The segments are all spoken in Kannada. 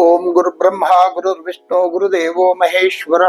ओम गुरु ब्रह्मा गुरु विष्णु गुरुदेव महेश्वर।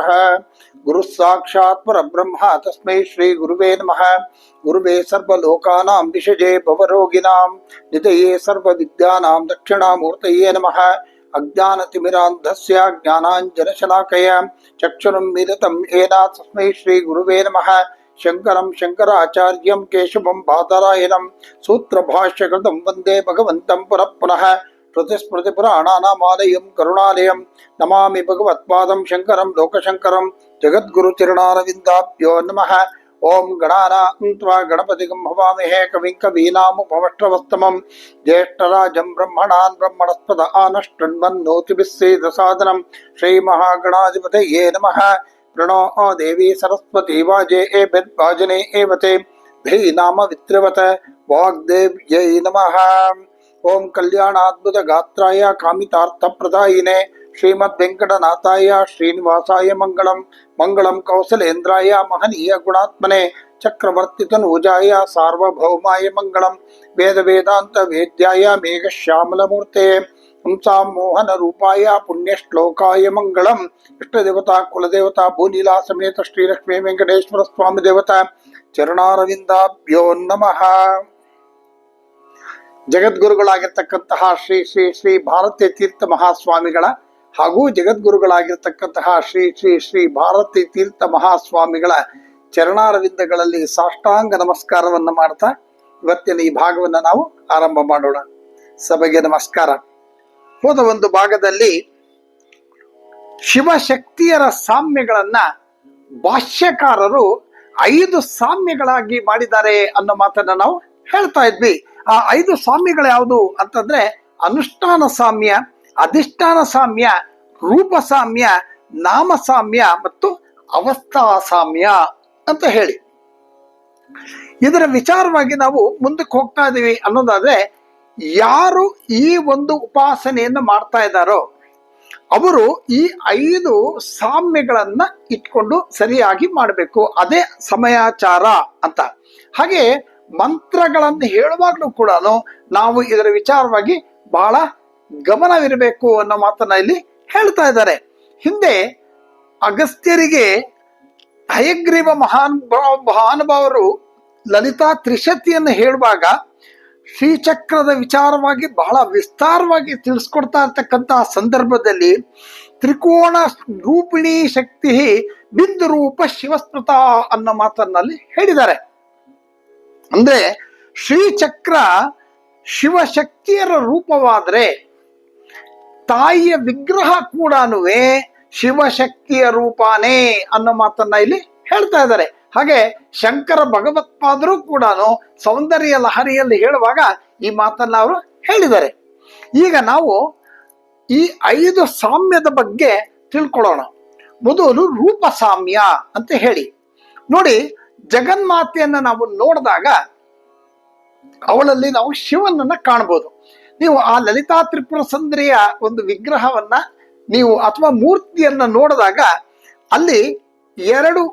गुरु साक्षात् पर ब्रह्म तस्म श्री गुरुवे नम। गुरुवे सर्वोकाना विषजे भवरोगिना, निधये सर्वविद्यानां दक्षिणामूर्तये नमः। अज्ञानतिमिरान्धस्य ज्ञानाञ्जनशलाकया चक्षुरुं मिलितं येन तस्मै श्रीगुरुवे नमः। शंकरं शंकराचार्यं केशवं सूत्र सूत्रभाष्यकृतं वंदे वंदे पुनः पुनः। श्रुतिस्मृतिपुराणानामालयं करुणालयं, नमामि भगवत्पादं, शङ्करं, लोकशङ्करं जगद्गुरुचरणारविन्दाभ्यो नमः। ॐ गणानां त्वा गणपतिगं भवामहे, कविं कवीनामुपमष्ट्रवस्तमं ज्येष्ठराजं ब्रह्मणान् ब्रह्मणस्पद आनष्टन्वन्नोतिभिः सेदसादनं। श्रीमहागणाधिपतये नमः। प्रणो देवी सरस्वती वाजे एभिर्वाजने एव ते। धै नाम वित्रवत वाग्देव्यै नमः। ஓம் கல்யாணாத்புத காத்ராய காமிதார்த்த பிரதாயினே ஸ்ரீமத் வெங்கடநாத்தாய ஸ்ரீனிவாசாய மங்களம். மங்களம் கௌசலேந்திராய மகனீய குணாத்மனே. சக்கரவர்த்திதன் ஊஜாய சார்வபௌமாய மங்களம். வேத வேதாந்த வேத்யாய மேகశ్యామలమూర్తే ஹம்சாம் மோகன ரூபாய புண்ணியஸ்லோகாய மங்களம். இஷ்ட தேவதா குலதேவதா பூனிலா சமேத ஸ்ரீலக்ஷ்மி வெங்கடேஸ்வர சுவாமி தேவதா. சரணாரவிந்தாபியோ நமஹா. ಜಗದ್ಗುರುಗಳಾಗಿರ್ತಕ್ಕಂತಹ ಶ್ರೀ ಶ್ರೀ ಶ್ರೀ ಭಾರತೀಯ ತೀರ್ಥ ಮಹಾಸ್ವಾಮಿಗಳ ಹಾಗೂ ಜಗದ್ಗುರುಗಳಾಗಿರ್ತಕ್ಕಂತಹ ಶ್ರೀ ಶ್ರೀ ಶ್ರೀ ಭಾರತೀಯ ತೀರ್ಥ ಮಹಾಸ್ವಾಮಿಗಳ ಚರಣಾರವಿಂದಗಳಲ್ಲಿ ಸಾಷ್ಟಾಂಗ ನಮಸ್ಕಾರವನ್ನು ಮಾಡ್ತಾ ಇವತ್ತಿನ ಈ ಭಾಗವನ್ನ ನಾವು ಆರಂಭ ಮಾಡೋಣ. ಸಭೆಗೆ ನಮಸ್ಕಾರ. ಹೋದ ಒಂದು ಭಾಗದಲ್ಲಿ ಶಿವಶಕ್ತಿಯರ ಸಾಮ್ಯಗಳನ್ನ ಭಾಷ್ಯಕಾರರು ಐದು ಸಾಮ್ಯಗಳಾಗಿ ಮಾಡಿದ್ದಾರೆ ಅನ್ನೋ ಮಾತನ್ನ ನಾವು ಹೇಳ್ತಾ ಇದ್ವಿ. ಆ ಐದು ಸ್ವಾಮ್ಯಗಳು ಯಾವುದು ಅಂತಂದ್ರೆ ಅನುಷ್ಠಾನ ಸಾಮ್ಯ, ಅಧಿಷ್ಠಾನ ಸಾಮ್ಯ, ರೂಪ ಸಾಮ್ಯ, ನಾಮ ಸಾಮ್ಯ ಮತ್ತು ಅವಸ್ಥಾ ಸಾಮ್ಯ ಅಂತ ಹೇಳಿ. ಇದರ ವಿಚಾರವಾಗಿ ನಾವು ಮುಂದಕ್ಕೆ ಹೋಗ್ತಾ ಇದ್ದೀವಿ ಅನ್ನೋದಾದ್ರೆ ಯಾರು ಈ ಒಂದು ಉಪಾಸನೆಯನ್ನು ಮಾಡ್ತಾ ಇದ್ದಾರೋ ಅವರು ಈ ಐದು ಸಾಮ್ಯಗಳನ್ನ ಇಟ್ಕೊಂಡು ಸರಿಯಾಗಿ ಮಾಡಬೇಕು. ಅದೇ ಸಮಯಾಚಾರ ಅಂತ. ಹಾಗೆ ಮಂತ್ರಗಳನ್ನು ಹೇಳುವಾಗಲೂ ಕೂಡ ನಾವು ಇದರ ವಿಚಾರವಾಗಿ ಬಹಳ ಗಮನವಿರಬೇಕು ಅನ್ನೋ ಮಾತನ್ನ ಇಲ್ಲಿ ಹೇಳ್ತಾ ಇದ್ದಾರೆ. ಹಿಂದೆ ಅಗಸ್ತ್ಯರಿಗೆ ಹಯಗ್ರೀವ ಮಹಾನ್ ಮಹಾನುಭಾವರು ಲಲಿತಾ ತ್ರಿಶತಿಯನ್ನು ಹೇಳುವಾಗ ಶ್ರೀಚಕ್ರದ ವಿಚಾರವಾಗಿ ಬಹಳ ವಿಸ್ತಾರವಾಗಿ ತಿಳಿಸ್ಕೊಡ್ತಾ ಇರ್ತಕ್ಕಂತಹ ಸಂದರ್ಭದಲ್ಲಿ ತ್ರಿಕೋಣ ರೂಪಿಣಿ ಶಕ್ತಿ ಬಿಂದು ರೂಪ ಶಿವಸ್ಮೃತ ಅನ್ನೋ ಮಾತನ್ನಲ್ಲಿ ಹೇಳಿದ್ದಾರೆ. ಅಂದ್ರೆ ಶ್ರೀಚಕ್ರ ಶಿವಶಕ್ತಿಯರ ರೂಪವಾದರೆ ತಾಯಿಯ ವಿಗ್ರಹ ಕೂಡ ಶಿವಶಕ್ತಿಯ ರೂಪಾನೇ ಅನ್ನೋ ಮಾತನ್ನ ಇಲ್ಲಿ ಹೇಳ್ತಾ ಇದ್ದಾರೆ. ಹಾಗೆ ಶಂಕರ ಭಗವತ್ಪಾದರು ಕೂಡ ಸೌಂದರ್ಯ ಲಹರಿಯಲ್ಲಿ ಹೇಳುವಾಗ ಈ ಮಾತನ್ನ ಅವರು ಹೇಳಿದ್ದಾರೆ. ಈಗ ನಾವು ಈ ಐದು ಸಾಮ್ಯದ ಬಗ್ಗೆ ತಿಳ್ಕೊಳ್ಳೋಣ. ಮೊದಲು ರೂಪ ಸಾಮ್ಯ ಅಂತ ಹೇಳಿ. ನೋಡಿ ಜಗನ್ಮಾತೆಯನ್ನ ನಾವು ನೋಡಿದಾಗ ಅವಳಲ್ಲಿ ನಾವು ಶಿವನನ್ನ ಕಾಣ್ಬೋದು. ನೀವು ಆ ಲಲಿತಾ ತ್ರಿಪುರ ಸುಂದರಿಯ ಒಂದು ವಿಗ್ರಹವನ್ನ ನೀವು ಅಥವಾ ಮೂರ್ತಿಯನ್ನ ನೋಡಿದಾಗ ಅಲ್ಲಿ ಎರಡು,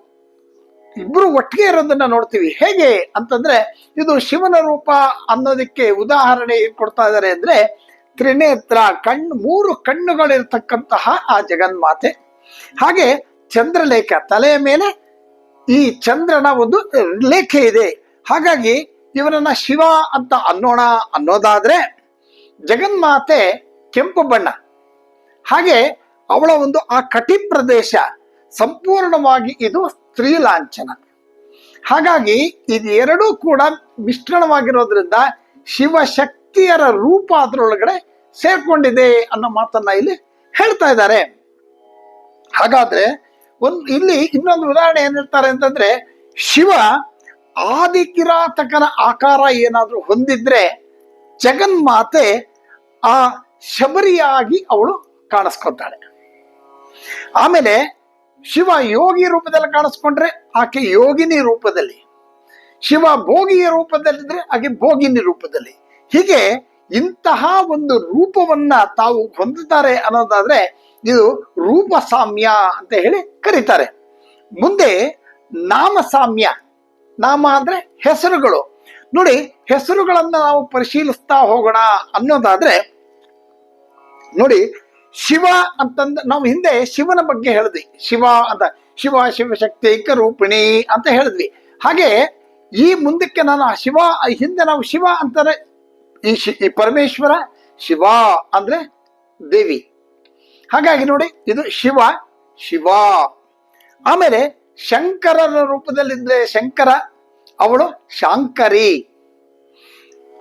ಇಬ್ರು ಒಟ್ಟಿಗೆ ಇರೋದನ್ನ ನೋಡ್ತೀವಿ. ಹೇಗೆ ಅಂತಂದ್ರೆ ಇದು ಶಿವನ ರೂಪ ಅನ್ನೋದಕ್ಕೆ ಉದಾಹರಣೆ ಕೊಡ್ತಾ ಇದ್ದಾರೆ ಅಂದ್ರೆ ತ್ರಿನೇತ್ರ ಕಣ್ಣು ಮೂರು ಕಣ್ಣುಗಳಿರ್ತಕ್ಕಂತಹ ಆ ಜಗನ್ಮಾತೆ. ಹಾಗೆ ಚಂದ್ರಲೇಖ ತಲೆಯ ಮೇಲೆ ಈ ಚಂದ್ರನ ಒಂದು ಲೇಖೆ ಇದೆ. ಹಾಗಾಗಿ ಇವನನ್ನ ಶಿವ ಅಂತ ಅನ್ನೋಣ ಅನ್ನೋದಾದ್ರೆ ಜಗನ್ಮಾತೆ ಕೆಂಪು ಬಣ್ಣ. ಹಾಗೆ ಅವಳ ಒಂದು ಆ ಕಟಿ ಪ್ರದೇಶ ಸಂಪೂರ್ಣವಾಗಿ ಇದು ಸ್ತ್ರೀ ಲಾಂಛನ. ಹಾಗಾಗಿ ಇದು ಎರಡೂ ಕೂಡ ಮಿಶ್ರಣವಾಗಿರೋದ್ರಿಂದ ಶಿವಶಕ್ತಿಯರ ರೂಪ ಅದರೊಳಗಡೆ ಸೇರ್ಕೊಂಡಿದೆ ಅನ್ನೋ ಮಾತನ್ನ ಇಲ್ಲಿ ಹೇಳ್ತಾ ಇದ್ದಾರೆ. ಹಾಗಾದ್ರೆ ಒಂದು ಇಲ್ಲಿ ಇನ್ನೊಂದು ಉದಾಹರಣೆ ಏನಿರ್ತಾರೆ ಅಂತಂದ್ರೆ, ಶಿವ ಆದಿ ಕಿರಾತಕನ ಆಕಾರ ಏನಾದರೂ ಹೊಂದಿದ್ರೆ ಜಗನ್ಮಾತೆ ಆ ಶಬರಿಯಾಗಿ ಅವಳು ಕಾಣಿಸ್ಕೊತಾಳೆ ಆಮೇಲೆ ಶಿವ ಯೋಗಿ ರೂಪದಲ್ಲಿ ಕಾಣಿಸ್ಕೊಂಡ್ರೆ ಆಕೆ ಯೋಗಿನಿ ರೂಪದಲ್ಲಿ, ಶಿವ ಭೋಗಿಯ ರೂಪದಲ್ಲಿದ್ರೆ ಆಕೆ ಭೋಗಿನಿ ರೂಪದಲ್ಲಿ. ಹೀಗೆ ಇಂತಹ ಒಂದು ರೂಪವನ್ನ ತಾವು ಹೊಂದುತ್ತಾರೆ ಅನ್ನೋದಾದ್ರೆ ಇದು ರೂಪ ಸಾಮ್ಯ ಅಂತ ಹೇಳಿ ಕರೀತಾರೆ. ಮುಂದೆ ನಾಮ ಸಾಮ್ಯ ನಾಮ ಅಂದ್ರೆ ಹೆಸರುಗಳು. ನೋಡಿ, ಹೆಸರುಗಳನ್ನು ನಾವು ಪರಿಶೀಲಿಸ್ತಾ ಹೋಗೋಣ ಅನ್ನೋದಾದ್ರೆ, ನೋಡಿ, ಶಿವ ಅಂತಂದ, ನಾವು ಹಿಂದೆ ಶಿವನ ಬಗ್ಗೆ ಹೇಳಿದ್ವಿ. ಶಿವ ಅಂತ, ಶಿವ ಶಿವಶಕ್ತಿ ರೂಪಿಣಿ ಅಂತ ಹೇಳಿದ್ವಿ. ಹಾಗೆ ಈ ಮುಂದಕ್ಕೆ ನಾನು ಶಿವ ಹಿಂದೆ ನಾವು ಶಿವ ಅಂತಾರೆ. ಈ ಶಿ, ಈ ಪರಮೇಶ್ವರ, ಶಿವ ಅಂದ್ರೆ ದೇವಿ. ಹಾಗಾಗಿ ನೋಡಿ, ಇದು ಶಿವ ಶಿವ. ಆಮೇಲೆ ಶಂಕರರ ರೂಪದಲ್ಲಿದ್ರೆ ಶಂಕರ, ಅವಳು ಶಾಂಕರಿ.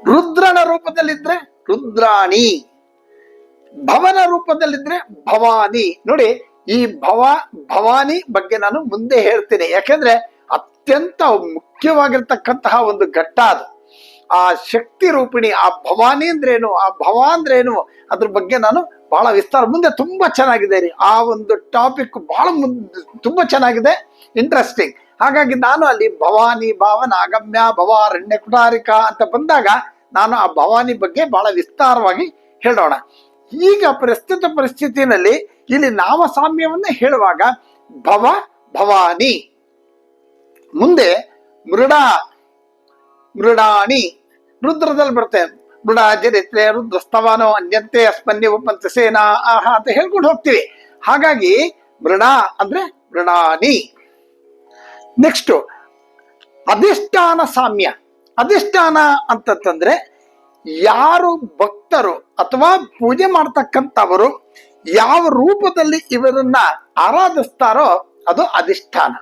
ರುದ್ರನ ರೂಪದಲ್ಲಿದ್ರೆ ರುದ್ರಾಣಿ. ಭವನ ರೂಪದಲ್ಲಿದ್ರೆ ಭವಾನಿ. ನೋಡಿ, ಈ ಭವ, ಭವಾನಿ ಬಗ್ಗೆ ನಾನು ಮುಂದೆ ಹೇಳ್ತೀನಿ. ಯಾಕೆಂದ್ರೆ ಅತ್ಯಂತ ಮುಖ್ಯವಾಗಿರ್ತಕ್ಕಂತಹ ಒಂದು ಘಟ್ಟ ಅದು. ಆ ಶಕ್ತಿ ರೂಪಿಣಿ, ಆ ಭವಾನಿ ಅಂದ್ರೇನು ಆ ಭವ ಅಂದ್ರೇನು ಅದ್ರ ಬಗ್ಗೆ ನಾನು ಬಹಳ ವಿಸ್ತಾರ ಮುಂದೆ ತುಂಬಾ ಚೆನ್ನಾಗಿದೆ ರೀ ಆ ಒಂದು ಟಾಪಿಕ್ ಬಹಳ ಮುಂದೆ ತುಂಬಾ ಚೆನ್ನಾಗಿದೆ ಇಂಟ್ರೆಸ್ಟಿಂಗ್ ಹಾಗಾಗಿ ನಾನು ಅಲ್ಲಿ ಭವಾನಿ ಭಾವನ ಅಗಮ್ಯ ಭವಾರಣ್ಯ ಕುಟಾರಿಕ ಅಂತ ಬಂದಾಗ ನಾನು ಆ ಭವಾನಿ ಬಗ್ಗೆ ಬಹಳ ವಿಸ್ತಾರವಾಗಿ ಹೇಳೋಣ. ಈಗ ಪ್ರಸ್ತುತ ಪರಿಸ್ಥಿತಿನಲ್ಲಿ ಇಲ್ಲಿ ನಾಮಸಾಮ್ಯವನ್ನು ಹೇಳುವಾಗ ಭವ, ಭವಾನಿ. ಮುಂದೆ ಮೃಡ, ಮೃಡಾಣಿ. ರುದ್ರದಲ್ಲಿ ಬರುತ್ತೆ. ಮೃಡ ಜರಿತ್ರೆ ರುದ್ರಸ್ತವಾನೋ ಅನ್ಯಂತೆ ಅಸ್ಮನ್ಯ ಉಪಂತ ಸೇನಾ ಆಹ ಅಂತ ಹೇಳ್ಕೊಂಡು ಹೋಗ್ತೀವಿ. ಹಾಗಾಗಿ ಮೃಡ ಅಂದ್ರೆ ಮೃಣಾನಿ. ನೆಕ್ಸ್ಟ್ ಅಧಿಷ್ಠಾನ ಸಾಮ್ಯ. ಅಧಿಷ್ಠಾನ ಅಂತಂತಂದ್ರೆ ಯಾರು ಭಕ್ತರು ಅಥವಾ ಪೂಜೆ ಮಾಡ್ತಕ್ಕಂಥವರು ಯಾವ ರೂಪದಲ್ಲಿ ಇವರನ್ನ ಆರಾಧಿಸ್ತಾರೋ ಅದು ಅಧಿಷ್ಠಾನ.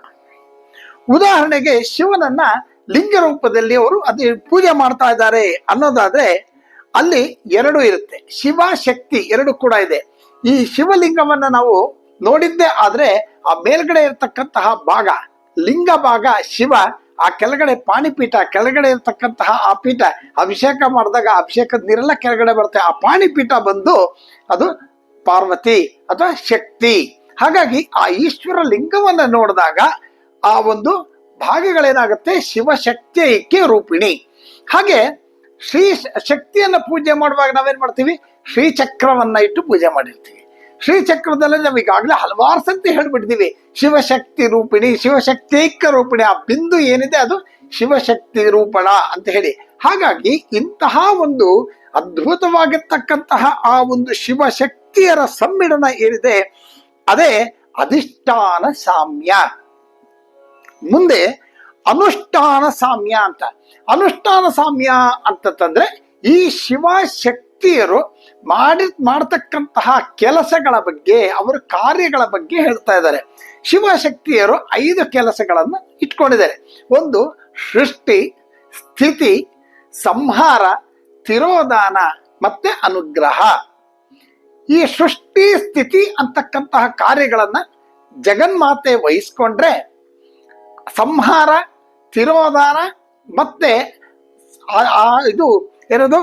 ಉದಾಹರಣೆಗೆ ಶಿವನನ್ನ ಲಿಂಗ ರೂಪದಲ್ಲಿ ಅವರು ಅದೇ ಪೂಜೆ ಮಾಡ್ತಾ ಇದ್ದಾರೆ ಅನ್ನೋದಾದ್ರೆ ಅಲ್ಲಿ ಎರಡು ಇರುತ್ತೆ. ಶಿವ ಶಕ್ತಿ ಎರಡು ಕೂಡ ಇದೆ. ಈ ಶಿವಲಿಂಗವನ್ನ ನಾವು ನೋಡಿದ್ದೇ ಆದ್ರೆ ಆ ಮೇಲ್ಗಡೆ ಇರತಕ್ಕಂತಹ ಭಾಗ, ಲಿಂಗ ಭಾಗ ಶಿವ, ಆ ಕೆಳಗಡೆ ಪಾಣಿಪೀಠ, ಕೆಳಗಡೆ ಇರತಕ್ಕಂತಹ ಆ ಪೀಠ, ಅಭಿಷೇಕ ಮಾಡಿದಾಗ ಅಭಿಷೇಕದ ನೀರೆಲ್ಲ ಕೆಳಗಡೆ ಬರುತ್ತೆ. ಆ ಪಾಣಿಪೀಠ ಬಂದು ಅದು ಪಾರ್ವತಿ ಅಥವಾ ಶಕ್ತಿ. ಹಾಗಾಗಿ ಆ ಈಶ್ವರ ಲಿಂಗವನ್ನ ನೋಡಿದಾಗ ಆ ಒಂದು ಭಾಗಗಳೇನಾಗುತ್ತೆ? ಶಿವಶಕ್ತಿ ಐಕ್ಯ ರೂಪಿಣಿ. ಹಾಗೆ ಶ್ರೀ ಶಕ್ತಿಯನ್ನು ಪೂಜೆ ಮಾಡುವಾಗ ನಾವೇನು ಮಾಡ್ತೀವಿ? ಶ್ರೀಚಕ್ರವನ್ನು ಇಟ್ಟು ಪೂಜೆ ಮಾಡಿರ್ತೀವಿ. ಶ್ರೀಚಕ್ರದಲ್ಲಿ ನಾವು ಈಗಾಗಲೇ ಹಲವಾರು ಸಂತಿ ಹೇಳ್ಬಿಟ್ಟಿದೀವಿ. ಶಿವಶಕ್ತಿ ರೂಪಿಣಿ, ಶಿವಶಕ್ತಿಕ ರೂಪಿಣಿ. ಆ ಬಿಂದು ಏನಿದೆ ಅದು? ಶಿವಶಕ್ತಿ ರೂಪಣ ಅಂತ ಹೇಳಿ. ಹಾಗಾಗಿ ಇಂತಹ ಒಂದು ಅದ್ಭುತವಾಗಿರ್ತಕ್ಕಂತಹ ಆ ಒಂದು ಶಿವಶಕ್ತಿಯರ ಸಮ್ಮಿಳನ ಏನಿದೆ? ಅದೇ ಅಧಿಷ್ಠಾನ ಸಾಮ್ಯ. ಮುಂದೆ ಅನುಷ್ಠಾನ ಸಾಮ್ಯ ಅಂತ. ಅನುಷ್ಠಾನ ಸಾಮ್ಯ ಅಂತಂದ್ರೆ ಈ ಶಿವಶಕ್ತಿಯರು ಮಾಡಿ, ಮಾಡ್ತಕ್ಕಂತಹ ಕೆಲಸಗಳ ಬಗ್ಗೆ, ಅವರ ಕಾರ್ಯಗಳ ಬಗ್ಗೆ ಹೇಳ್ತಾ ಇದ್ದಾರೆ. ಶಿವಶಕ್ತಿಯರು ಐದು ಕೆಲಸಗಳನ್ನು ಇಟ್ಕೊಂಡಿದ್ದಾರೆ. ಒಂದು ಸೃಷ್ಟಿ, ಸ್ಥಿತಿ, ಸಂಹಾರ ತಿರೋದಾನ ಮತ್ತೆ ಅನುಗ್ರಹ. ಈ ಸೃಷ್ಟಿ, ಸ್ಥಿತಿ ಅಂತಕ್ಕಂತಹ ಕಾರ್ಯಗಳನ್ನ ಜಗನ್ಮಾತೆ ವಹಿಸ್ಕೊಂಡ್ರೆ ಸಂಹಾರ ತಿರೋಧಾನ ಮತ್ತೆ ಇದು ಏನದು?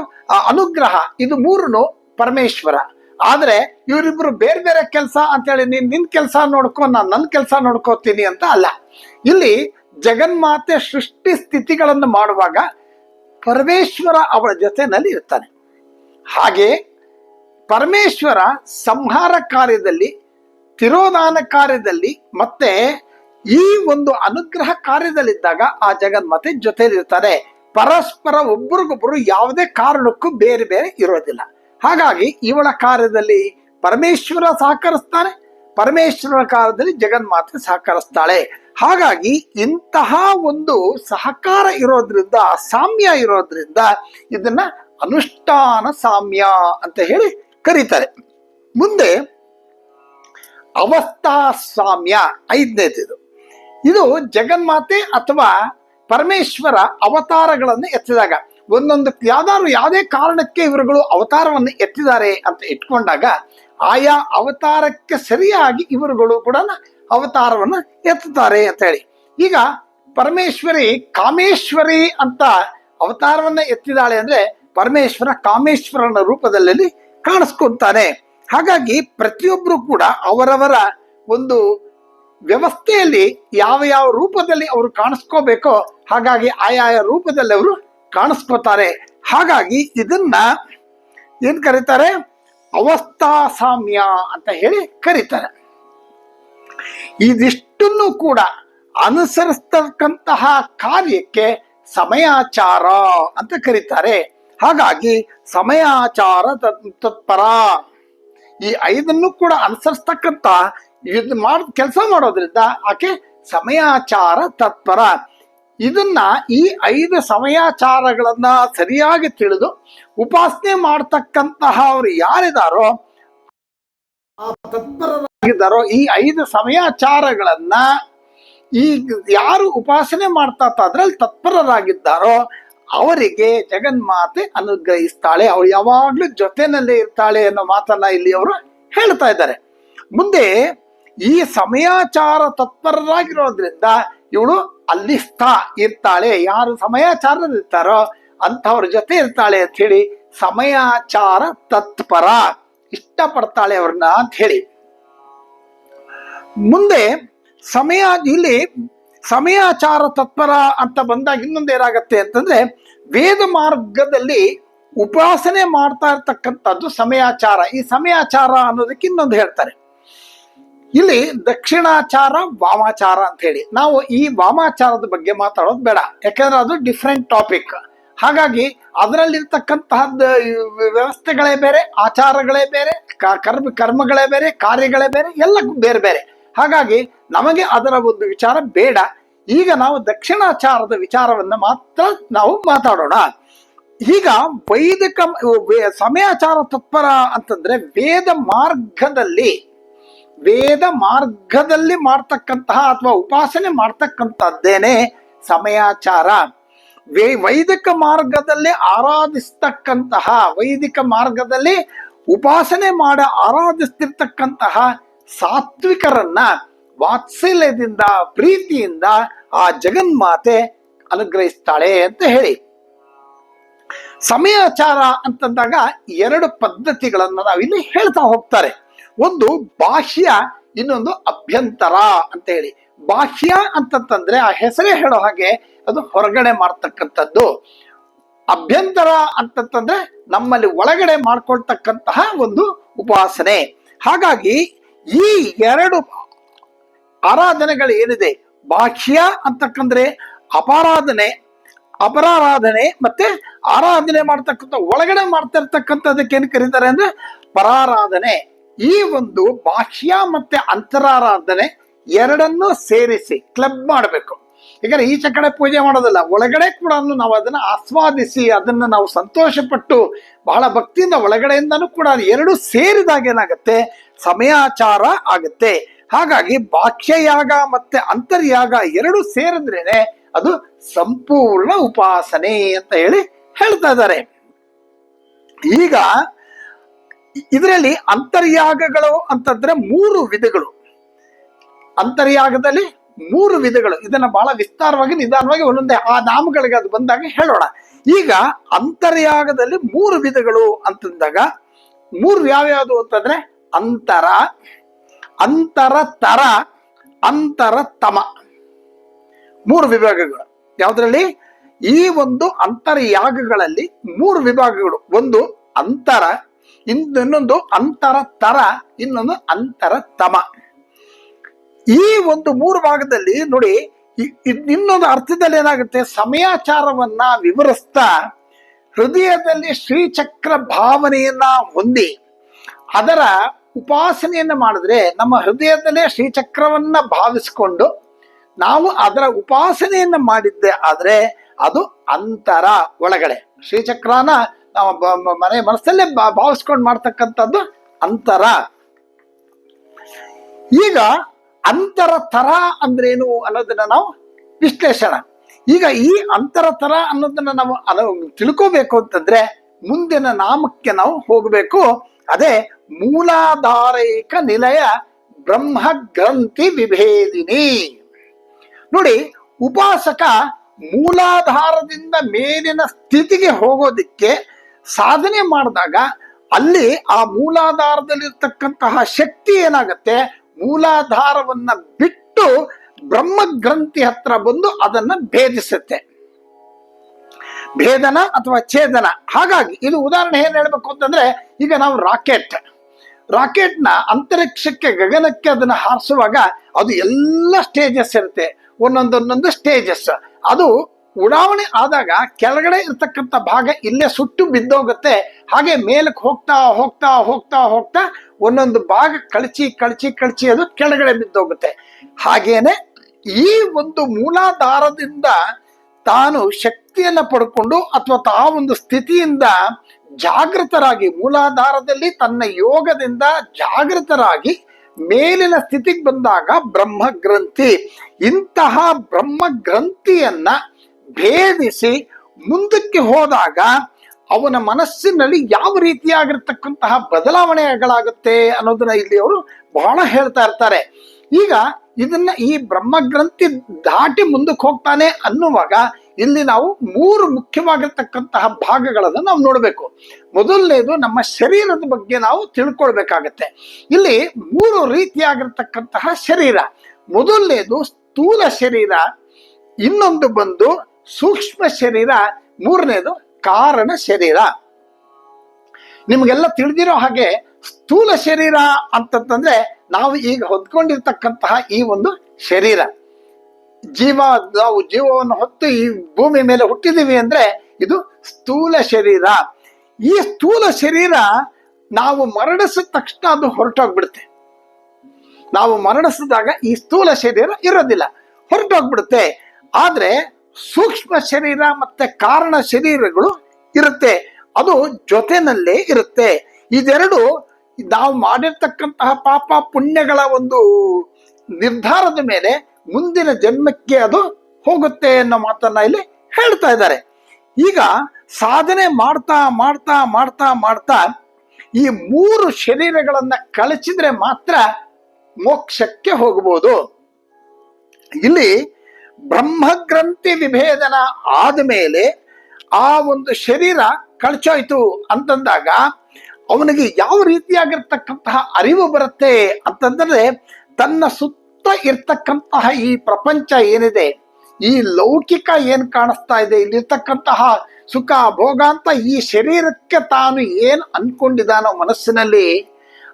ಅನುಗ್ರಹ. ಇದು ಮೂರನು ಪರಮೇಶ್ವರ. ಆದ್ರೆ ಇವರಿಬ್ರು ಬೇರೆ ಬೇರೆ ಕೆಲಸ ಅಂತೇಳಿ ನೀನ್ ನಿನ್ ಕೆಲಸ ನೋಡ್ಕೊ, ನಾನು ನನ್ನ ಕೆಲಸ ನೋಡ್ಕೋತೀನಿ ಅಂತ ಅಲ್ಲ. ಇಲ್ಲಿ ಜಗನ್ಮಾತೆ ಸೃಷ್ಟಿ ಸ್ಥಿತಿಗಳನ್ನು ಮಾಡುವಾಗ ಪರಮೇಶ್ವರ ಅವಳ ಜೊತೆನಲ್ಲಿ ಇರ್ತಾನೆ. ಹಾಗೆ ಪರಮೇಶ್ವರ ಸಂಹಾರ ಕಾರ್ಯದಲ್ಲಿ ತಿರೋದಾನ ಕಾರ್ಯದಲ್ಲಿ, ಮತ್ತೆ ಈ ಒಂದು ಅನುಗ್ರಹ ಕಾರ್ಯದಲ್ಲಿದ್ದಾಗ ಆ ಜಗನ್ಮಾತೆ ಜೊತೆಲಿರ್ತಾರೆ ಪರಸ್ಪರ ಒಬ್ಬರಿಗೊಬ್ಬರು ಯಾವುದೇ ಕಾರಣಕ್ಕೂ ಬೇರೆ ಬೇರೆ ಇರೋದಿಲ್ಲ. ಹಾಗಾಗಿ ಇವಳ ಕಾರ್ಯದಲ್ಲಿ ಪರಮೇಶ್ವರ ಸಹಕರಿಸ್ತಾನೆ. ಪರಮೇಶ್ವರನ ಕಾರ್ಯದಲ್ಲಿ ಜಗನ್ಮಾತೆ ಸಹಕರಿಸ್ತಾಳೆ. ಹಾಗಾಗಿ ಇಂತಹ ಒಂದು ಸಹಕಾರ ಇರೋದ್ರಿಂದ, ಸಾಮ್ಯ ಇರೋದ್ರಿಂದ ಇದನ್ನ ಅನುಷ್ಠಾನ ಸಾಮ್ಯ ಅಂತ ಹೇಳಿ ಕರೀತಾರೆ. ಮುಂದೆ ಅವಸ್ಥಾ ಸಾಮ್ಯ ಐದನೇದು ಇದು ಜಗನ್ಮಾತೆ ಅಥವಾ ಪರಮೇಶ್ವರ ಅವತಾರಗಳನ್ನು ಎತ್ತಿದಾಗ. ಒಂದೊಂದು ಯಾವ್ದಾದ್ರು ಯಾವುದೇ ಕಾರಣಕ್ಕೆ ಇವರುಗಳು ಅವತಾರವನ್ನು ಎತ್ತಿದ್ದಾರೆ ಅಂತ ಇಟ್ಕೊಂಡಾಗ ಆಯಾ ಅವತಾರಕ್ಕೆ ಸರಿಯಾಗಿ ಇವರುಗಳು ಕೂಡ ಅವತಾರವನ್ನು ಎತ್ತುತ್ತಾರೆ ಅಂತ ಹೇಳಿ. ಈಗ ಪರಮೇಶ್ವರಿ ಕಾಮೇಶ್ವರಿ ಅಂತ ಅವತಾರವನ್ನ ಎತ್ತಿದಾಳೆ ಅಂದ್ರೆ ಪರಮೇಶ್ವರ ಕಾಮೇಶ್ವರನ ರೂಪದಲ್ಲಿ ಕಾಣಿಸ್ಕೊಂತಾನೆ ಹಾಗಾಗಿ ಪ್ರತಿಯೊಬ್ಬರು ಕೂಡ ಅವರವರ ಒಂದು ವ್ಯವಸ್ಥೆಯಲ್ಲಿ ಯಾವ ಯಾವ ರೂಪದಲ್ಲಿ ಅವರು ಕಾಣಿಸ್ಕೋಬೇಕೋ ಹಾಗಾಗಿ ಆಯಾಯ ರೂಪದಲ್ಲಿ ಅವರು ಕಾಣಿಸ್ಕೋತಾರೆ. ಹಾಗಾಗಿ ಇದನ್ನ ಏನ್ ಕರೀತಾರೆ? ಅವಸ್ಥಾ ಸಾಮ್ಯ ಅಂತ ಹೇಳಿ ಕರೀತಾರೆ. ಇದಿಷ್ಟನ್ನು ಕೂಡ ಅನುಸರಿಸ್ತಕ್ಕಂತಹ ಕಾರ್ಯಕ್ಕೆ ಸಮಯಾಚಾರ ಅಂತ ಕರೀತಾರೆ. ಹಾಗಾಗಿ ಸಮಯಾಚಾರ ತತ್- ತತ್ಪರ. ಈ ಐದನ್ನು ಕೂಡ ಅನುಸರಿಸ್ತಕ್ಕಂತ ಇದು ಮಾಡ್, ಕೆಲಸ ಮಾಡೋದ್ರಿಂದ ಆಕೆ ಸಮಯಾಚಾರ ತತ್ಪರ. ಇದನ್ನ ಈ ಐದು ಸಮಯಾಚಾರಗಳನ್ನ ಸರಿಯಾಗಿ ತಿಳಿದು ಉಪಾಸನೆ ಮಾಡ್ತಕ್ಕಂತಹ ಅವರು ಯಾರಿದಾರೋ ತತ್ಪರರಾಗಿದ್ದಾರೋ, ಈ ಐದು ಸಮಯಾಚಾರಗಳನ್ನ ಈ ಯಾರು ಉಪಾಸನೆ ಮಾಡ್ತಾ ಅದ್ರಲ್ಲಿ ತತ್ಪರರಾಗಿದ್ದಾರೋ, ಅವರಿಗೆ ಜಗನ್ಮಾತೆ ಅನುಗ್ರಹಿಸ್ತಾಳೆ. ಅವಳು ಯಾವಾಗ್ಲೂ ಜೊತೆನಲ್ಲೇ ಇರ್ತಾಳೆ ಅನ್ನೋ ಮಾತನ್ನ ಇಲ್ಲಿ ಅವರು ಹೇಳ್ತಾ ಇದ್ದಾರೆ. ಮುಂದೆ ಈ ಸಮಯಾಚಾರ ತತ್ಪರರಾಗಿರೋದ್ರಿಂದ ಇವಳು ಅಲ್ಲಿ ಸ್ಥಾ ಇರ್ತಾಳೆ. ಯಾರು ಸಮಯಾಚಾರದಿರ್ತಾರೋ ಅಂಥವ್ರ ಜೊತೆ ಇರ್ತಾಳೆ ಅಂತ ಹೇಳಿ ಸಮಯಾಚಾರ ತತ್ಪರ ಇಷ್ಟಪಡ್ತಾಳೆ ಅವ್ರನ್ನ ಅಂತ ಹೇಳಿ. ಮುಂದೆ ಸಮಯ, ಇಲ್ಲಿ ಸಮಯಾಚಾರ ತತ್ಪರ ಅಂತ ಬಂದಾಗ ಇನ್ನೊಂದು ಏನಾಗತ್ತೆ ಅಂತಂದ್ರೆ ವೇದ ಮಾರ್ಗದಲ್ಲಿ ಉಪಾಸನೆ ಮಾಡ್ತಾ ಇರ್ತಕ್ಕಂಥದ್ದು ಸಮಯಾಚಾರ. ಈ ಸಮಯಾಚಾರ ಅನ್ನೋದಕ್ಕೆ ಇನ್ನೊಂದು ಹೇಳ್ತಾರೆ. ಇಲ್ಲಿ ದಕ್ಷಿಣಾಚಾರ, ವಾಮಾಚಾರ ಅಂತ ಹೇಳಿ. ನಾವು ಈ ವಾಮಾಚಾರದ ಬಗ್ಗೆ ಮಾತಾಡೋದು ಬೇಡ. ಯಾಕಂದ್ರೆ ಅದು ಡಿಫ್ರೆಂಟ್ ಟಾಪಿಕ್ ಹಾಗಾಗಿ ಅದರಲ್ಲಿರ್ತಕ್ಕಂತಹದ್ದು ವ್ಯವಸ್ಥೆಗಳೇ ಬೇರೆ, ಆಚಾರಗಳೇ ಬೇರೆ ಕರ್ಮ, ಕರ್ಮಗಳೇ ಬೇರೆ, ಕಾರ್ಯಗಳೇ ಬೇರೆ ಎಲ್ಲ ಬೇರೆ ಬೇರೆ. ಹಾಗಾಗಿ ನಮಗೆ ಅದರ ಒಂದು ವಿಚಾರ ಬೇಡ. ಈಗ ನಾವು ದಕ್ಷಿಣಾಚಾರದ ವಿಚಾರವನ್ನ ಮಾತ್ರ ನಾವು ಮಾತಾಡೋಣ. ಈಗ ವೈದಿಕ ಸಮಯಾಚಾರ ತತ್ಪರ ಅಂತಂದ್ರೆ ವೇದ ಮಾರ್ಗದಲ್ಲಿ ವೇದ ಮಾರ್ಗದಲ್ಲಿ ಮಾಡ್ತಕ್ಕಂತಹ ಅಥವಾ ಉಪಾಸನೆ ಮಾಡ್ತಕ್ಕಂಥದ್ದೇನೆ ಸಮಯಾಚಾರ. ವೇ ವೈದಿಕ ಮಾರ್ಗದಲ್ಲಿ ಆರಾಧಿಸ್ತಕ್ಕಂತಹ, ವೈದಿಕ ಮಾರ್ಗದಲ್ಲಿ ಉಪಾಸನೆ ಮಾಡ ಆರಾಧಿಸ್ತಿರ್ತಕ್ಕಂತಹ ಸಾತ್ವಿಕರನ್ನ ವಾತ್ಸಲ್ಯದಿಂದ, ಪ್ರೀತಿಯಿಂದ ಆ ಜಗನ್ಮಾತೆ ಅನುಗ್ರಹಿಸ್ತಾಳೆ ಅಂತ ಹೇಳಿ. ಸಮಯಾಚಾರ ಅಂತಂದಾಗ ಎರಡು ಪದ್ಧತಿಗಳನ್ನು ನಾವಿಲ್ಲಿ ಹೇಳ್ತಾ ಹೋಗ್ತಾರೆ. ಒಂದು ಬಾಹ್ಯ ಇನ್ನೊಂದು ಅಭ್ಯಂತರ ಅಂತ ಹೇಳಿ. ಬಾಹ್ಯ ಅಂತಂತಂದ್ರೆ ಆ ಹೆಸರೇ ಹೇಳೋ ಹಾಗೆ ಅದು ಹೊರಗಡೆ ಮಾಡ್ತಕ್ಕಂಥದ್ದು. ಅಭ್ಯಂತರ ಅಂತಂತಂದ್ರೆ ನಮ್ಮಲ್ಲಿ ಒಳಗಡೆ ಮಾಡ್ಕೊಳ್ತಕ್ಕಂತಹ ಒಂದು ಉಪಾಸನೆ. ಹಾಗಾಗಿ ಈ ಎರಡು ಆರಾಧನೆಗಳು ಏನಿದೆ? ಬಾಹ್ಯ ಅಂತಕ್ಕಂದ್ರೆ ಅಪಾರಾಧನೆ, ಅಪರಾರಾಧನೆ ಮತ್ತೆ ಆರಾಧನೆ ಮಾಡ್ತಕ್ಕಂಥ, ಒಳಗಡೆ ಮಾಡ್ತಾ ಇರ್ತಕ್ಕಂಥದಕ್ಕೆ ಏನ್ ಕರೀತಾರೆ ಅಂದ್ರೆ ಪರಾರಾಧನೆ. ಈ ಒಂದು ಬಾಹ್ಯ ಮತ್ತೆ ಅಂತರಾರಾಧನೆ ಎರಡನ್ನೂ ಸೇರಿಸಿ ಕ್ಲಬ್ ಮಾಡಬೇಕು. ಯಾಕಂದ್ರೆ ಈಚೆ ಕಡೆ ಪೂಜೆ ಮಾಡೋದಿಲ್ಲ, ಒಳಗಡೆ ಕೂಡ ನಾವು ಅದನ್ನ ಆಸ್ವಾದಿಸಿ ಅದನ್ನ ನಾವು ಸಂತೋಷಪಟ್ಟು ಬಹಳ ಭಕ್ತಿಯಿಂದ ಒಳಗಡೆಯಿಂದನೂ ಕೂಡ ಎರಡು ಸೇರಿದಾಗ ಏನಾಗುತ್ತೆ? ಸಮಯಾಚಾರ ಆಗುತ್ತೆ. ಹಾಗಾಗಿ ಬಾಹ್ಯಯಾಗ ಮತ್ತೆ ಅಂತರ್ಯಾಗ ಎರಡು ಸೇರಿದ್ರೇನೆ ಅದು ಸಂಪೂರ್ಣ ಉಪಾಸನೆ ಅಂತ ಹೇಳಿ ಹೇಳ್ತಾ ಇದ್ದಾರೆ. ಈಗ ಇದರಲ್ಲಿ ಅಂತರ್ಯಾಗಗಳು ಅಂತಂದ್ರೆ ಮೂರು ವಿಧಗಳು. ಅಂತರ್ಯಾಗದಲ್ಲಿ ಮೂರು ವಿಧಗಳು. ಇದನ್ನ ಬಹಳ ವಿಸ್ತಾರವಾಗಿ ನಿಧಾನವಾಗಿ ಒಂದೊಂದೇ, ಆ ನಾಮಗಳಿಗೆ ಅದು ಬಂದಾಗ ಹೇಳೋಣ. ಈಗ ಅಂತರ್ಯಾಗದಲ್ಲಿ ಮೂರು ವಿಧಗಳು ಅಂತಂದಾಗ ಮೂರು ಯಾವ್ಯಾವುದು ಅಂತಂದ್ರೆ ಅಂತರ ಅಂತರ ತರ, ಅಂತರ ತಮ. ಮೂರು ವಿಭಾಗಗಳು. ಯಾವುದರಲ್ಲಿ? ಈ ಒಂದು ಅಂತರ್ಯಾಗಗಳಲ್ಲಿ ಮೂರು ವಿಭಾಗಗಳು. ಒಂದು ಅಂತರ ಇನ್- ಇನ್ನೊಂದು ಅಂತರ ತರ, ಇನ್ನೊಂದು ಅಂತರ ತಮ. ಈ ಒಂದು ಮೂರು ಭಾಗದಲ್ಲಿ ನೋಡಿ ಇನ್ನೊಂದು ಅರ್ಥದಲ್ಲಿ ಏನಾಗುತ್ತೆ? ಸಮಯಾಚಾರವನ್ನ ವಿವರಿಸ್ತಾ, ಹೃದಯದಲ್ಲಿ ಶ್ರೀಚಕ್ರ ಭಾವನೆಯನ್ನ ಹೊಂದಿ, ಅದರ ಉಪಾಸನೆಯನ್ನು ಮಾಡಿದ್ರೆ ನಮ್ಮ ಹೃದಯದಲ್ಲೇ ಶ್ರೀಚಕ್ರವನ್ನ ಭಾವಿಸಿಕೊಂಡು, ನಾವು ಅದರ ಉಪಾಸನೆಯನ್ನು ಮಾಡಿದ್ದೆ ಆದ್ರೆ ಅದು ಅಂತರ ಒಳಗಡೆ. ಶ್ರೀಚಕ್ರನ ನಾವು ಮನೆ ಮನಸ್ಸಲ್ಲೇ ಭಾವಿಸ್ಕೊಂಡು ಮಾಡ್ತಕ್ಕಂಥದ್ದು ಅಂತರ. ಈಗ ಅಂತರ ತರ ಅಂದ್ರೇನು ಅನ್ನೋದನ್ನ ನಾವು ವಿಶ್ಲೇಷಣ. ಈಗ ಈ ಅಂತರ ತರ ಅನ್ನೋದನ್ನ ನಾವು ಅನು, ತಿಳ್ಕೋಬೇಕು ಅಂತಂದ್ರೆ ಮುಂದಿನ ನಾಮಕ್ಕೆ ನಾವು ಹೋಗಬೇಕು. ಅದೇ ಮೂಲಾಧಾರೈಕ ನಿಲಯ ಬ್ರಹ್ಮ ಗ್ರಂಥಿ ವಿಭೇದಿನಿ. ನೋಡಿ, ಉಪಾಸಕ ಮೂಲಾಧಾರದಿಂದ ಮೇಲಿನ ಸ್ಥಿತಿಗೆ ಹೋಗೋದಿಕ್ಕೆ ಸಾಧನೆ ಮಾಡಿದಾಗ ಅಲ್ಲಿ ಆ ಮೂಲಾಧಾರದಲ್ಲಿರ್ತಕ್ಕಂತಹ ಶಕ್ತಿ ಏನಾಗುತ್ತೆ? ಮೂಲಾಧಾರವನ್ನ ಬಿಟ್ಟು ಬ್ರಹ್ಮ ಗ್ರಂಥಿ ಹತ್ರ ಬಂದು ಅದನ್ನ ಭೇದಿಸುತ್ತೆ. ಭೇದನ ಅಥವಾ ಛೇದನ. ಹಾಗಾಗಿ ಇದು ಉದಾಹರಣೆ ಏನ್ ಹೇಳ್ಬೇಕು ಅಂತಂದ್ರೆ, ಈಗ ನಾವು ರಾಕೆಟ್. ರಾಕೆಟ್ನ ಅಂತರಿಕ್ಷಕ್ಕೆ, ಗಗನಕ್ಕೆ ಅದನ್ನ ಹಾರಿಸುವಾಗ ಅದು ಎಲ್ಲ ಸ್ಟೇಜಸ್ ಇರುತ್ತೆ. ಒಂದೊಂದೊಂದೊಂದು ಸ್ಟೇಜಸ್ ಅದು ಉಡಾವಣೆ ಆದಾಗ ಕೆಳಗಡೆ ಇರ್ತಕ್ಕಂಥ ಭಾಗ ಇಲ್ಲೇ ಸುಟ್ಟು ಬಿದ್ದೋಗುತ್ತೆ. ಹಾಗೆ ಮೇಲಕ್ಕೆ ಹೋಗ್ತಾ ಹೋಗ್ತಾ ಹೋಗ್ತಾ ಹೋಗ್ತಾ ಒಂದೊಂದು ಭಾಗ ಕಳಚಿ ಕಳಚಿ ಕಳಚಿ ಅದು ಕೆಳಗಡೆ ಬಿದ್ದೋಗುತ್ತೆ. ಹಾಗೇನೆ ಈ ಒಂದು ಮೂಲಾಧಾರದಿಂದ ತಾನು ಶಕ್ತಿಯನ್ನ ಪಡ್ಕೊಂಡು ಅಥವಾ ತಾ ಒಂದು ಸ್ಥಿತಿಯಿಂದ ಜಾಗೃತರಾಗಿ, ಮೂಲಾಧಾರದಲ್ಲಿ ತನ್ನ ಯೋಗದಿಂದ ಜಾಗೃತರಾಗಿ ಮೇಲಿನ ಸ್ಥಿತಿಗೆ ಬಂದಾಗ ಬ್ರಹ್ಮ ಗ್ರಂಥಿ ಇಂತಹ ಬ್ರಹ್ಮ ಗ್ರಂಥಿಯನ್ನ ಭೇದಿಸಿ ಮುಂದಕ್ಕೆ ಹೋದಾಗ ಅವನ ಮನಸ್ಸಿನಲ್ಲಿ ಯಾವ ರೀತಿಯಾಗಿರ್ತಕ್ಕಂತಹ ಬದಲಾವಣೆಗಳಾಗುತ್ತೆ ಅನ್ನೋದನ್ನ ಇಲ್ಲಿ ಅವರು ಬಹಳ ಹೇಳ್ತಾ ಇರ್ತಾರೆ. ಈಗ ಇದನ್ನ ಈ ಬ್ರಹ್ಮಗ್ರಂಥಿ ದಾಟಿ ಮುಂದಕ್ಕೆ ಹೋಗ್ತಾನೆ ಅನ್ನುವಾಗ ಇಲ್ಲಿ ನಾವು ಮೂರು ಮುಖ್ಯವಾಗಿರ್ತಕ್ಕಂತಹ ಭಾಗಗಳನ್ನು ನಾವು ನೋಡಬೇಕು. ಮೊದಲನೇದು ನಮ್ಮ ಶರೀರದ ಬಗ್ಗೆ ನಾವು ತಿಳ್ಕೊಳ್ಬೇಕಾಗತ್ತೆ. ಇಲ್ಲಿ ಮೂರು ರೀತಿಯಾಗಿರ್ತಕ್ಕಂತಹ ಶರೀರ. ಮೊದಲನೇದು ಸ್ಥೂಲ ಶರೀರ. ಇನ್ನೊಂದು ಬಂದು ಸೂಕ್ಷ್ಮ ಶರೀರ, ಮೂರನೇದು ಕಾರಣ ಶರೀರ. ನಿಮಗೆಲ್ಲ ತಿಳಿದಿರೋ ಹಾಗೆ ಸ್ಥೂಲ ಶರೀರ ಅಂತಂತಂದ್ರೆ ನಾವು ಈಗ ಹೊತ್ಕೊಂಡಿರ್ತಕ್ಕಂತಹ ಈ ಒಂದು ಶರೀರ. ಜೀವ, ನಾವು ಜೀವವನ್ನು ಹೊತ್ತು ಈ ಭೂಮಿ ಮೇಲೆ ಹುಟ್ಟಿದೀವಿ ಅಂದ್ರೆ ಇದು ಸ್ಥೂಲ ಶರೀರ. ಈ ಸ್ಥೂಲ ಶರೀರ ನಾವು ಮರಣಿಸಿದ ತಕ್ಷಣ ಅದು ಹೊರಟೋಗ್ಬಿಡುತ್ತೆ. ನಾವು ಮರಣಿಸಿದಾಗ ಈ ಸ್ಥೂಲ ಶರೀರ ಇರೋದಿಲ್ಲ. ಹೊರಟೋಗ್ಬಿಡುತ್ತೆ. ಆದ್ರೆ ಸೂಕ್ಷ್ಮ ಶರೀರ ಮತ್ತೆ ಕಾರಣ ಶರೀರಗಳು ಇರುತ್ತೆ. ಅದು ಜೊತೆನಲ್ಲೇ ಇರುತ್ತೆ. ಇದೆರಡು ನಾವು ಮಾಡಿರ್ತಕ್ಕಂತಹ ಪಾಪ ಪುಣ್ಯಗಳ ಒಂದು ನಿರ್ಧಾರದ ಮೇಲೆ ಮುಂದಿನ ಜನ್ಮಕ್ಕೆ ಅದು ಹೋಗುತ್ತೆ ಅನ್ನೋ ಮಾತನ್ನ ಇಲ್ಲಿ ಹೇಳ್ತಾ ಇದ್ದಾರೆ. ಈಗ ಸಾಧನೆ ಮಾಡ್ತಾ ಮಾಡ್ತಾ ಮಾಡ್ತಾ ಮಾಡ್ತಾ ಈ ಮೂರು ಶರೀರಗಳನ್ನ ಕಳಚಿದ್ರೆ ಮಾತ್ರ ಮೋಕ್ಷಕ್ಕೆ ಹೋಗಬಹುದು ಇಲ್ಲಿ ಬ್ರಹ್ಮಗ್ರಂಥಿ ವಿಭೇದನ ಆದಮೇಲೆ ಆ ಒಂದು ಶರೀರ ಕಳಚೋಯ್ತು ಅಂತಂದಾಗ ಅವನಿಗೆ ಯಾವ ರೀತಿಯಾಗಿರ್ತಕ್ಕಂತಹ ಅರಿವು ಬರುತ್ತೆ ಅಂತಂದ್ರೆ ತನ್ನ ಸುತ್ತ ಇರ್ತಕ್ಕಂತಹ ಈ ಪ್ರಪಂಚ ಏನಿದೆ, ಈ ಲೌಕಿಕ ಏನ್ ಕಾಣಿಸ್ತಾ ಇದೆ, ಇಲ್ಲಿರ್ತಕ್ಕಂತಹ ಸುಖ, ಭೋಗ ಅಂತ ಈ ಶರೀರಕ್ಕೆ ತಾನು ಏನ್ ಅನ್ಕೊಂಡಿದಾನೋ ಮನಸ್ಸಿನಲ್ಲಿ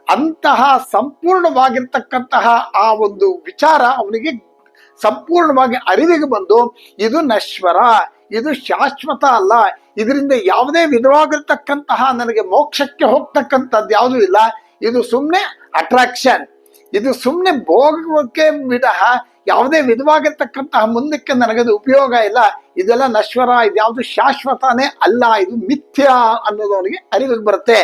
ಅಂತಹ ಸಂಪೂರ್ಣವಾಗಿರ್ತಕ್ಕಂತಹ ಆ ಒಂದು ವಿಚಾರ ಅವನಿಗೆ ಸಂಪೂರ್ಣವಾಗಿ ಅರಿವಿಗೆ ಬಂದು ಇದು ನಶ್ವರ, ಇದು ಶಾಶ್ವತ ಅಲ್ಲ. ಇದರಿಂದ ಯಾವುದೇ ವಿಧವಾಗಿರ್ತಕ್ಕಂತಹ ನನಗೆ ಮೋಕ್ಷಕ್ಕೆ ಹೋಗ್ತಕ್ಕಂಥದ್ದು ಯಾವುದೂ ಇಲ್ಲ. ಇದು ಸುಮ್ಮನೆ ಅಟ್ರಾಕ್ಷನ್ ಇದು ಸುಮ್ಮನೆ ಭೋಗಕ್ಕೆ ವಿಧ ಯಾವುದೇ ವಿಧವಾಗಿರ್ತಕ್ಕಂತಹ ಮುಂದಕ್ಕೆ ನನಗದು ಉಪಯೋಗ ಇಲ್ಲ. ಇದೆಲ್ಲ ನಶ್ವರ, ಇದ್ಯಾವುದು ಶಾಶ್ವತನೇ ಅಲ್ಲ. ಇದು ಮಿಥ್ಯ ಅನ್ನೋದು ಅವನಿಗೆ ಅರಿವಿಗೆ ಬರುತ್ತೆ.